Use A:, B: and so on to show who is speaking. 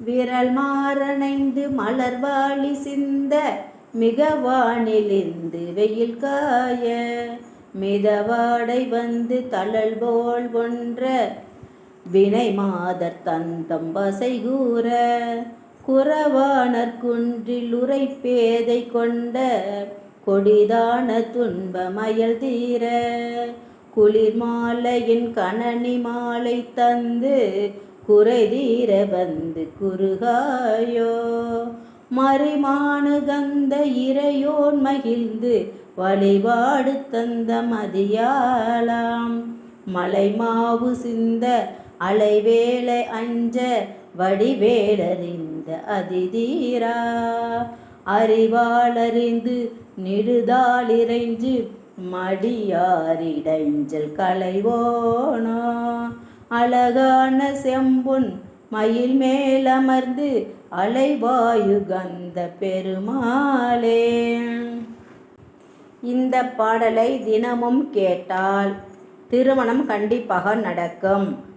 A: விரல் மாறணைந்து மலர்வாளி சிந்த மிக வானிலிருந்து வெயில் காய மிதவாடை வந்து தளல் போல் ஒன்ற வினை மாதர் தந்தம் வசை கூற குறவாணர் குன்றில் உரைப்பேதை கொண்ட கொடிதான துன்பமயல் தீர குளிர் மாலையின் கணனி மாலை தந்து குறை தீர வந்து குறுகாயோ? மறைமானு கந்த இறையோன் மகிழ்ந்து வழிபாடு தந்த மதியாலாம் மலை மாவு சிந்த அலைவேளை அஞ்ச வடிவேலறிந்த அதிதீரா. அறிவாளறிந்து நெடுதாளிரைஞ்சு மடியாரிடைஞ்சல் களைவோனா? அழகான செம்பொன் மயில் மேலமர்ந்து அலைவாயு கந்த பெருமாளே. இந்த பாடலை தினமும் கேட்டால் திருமணம் கண்டிப்பாக நடக்கும்.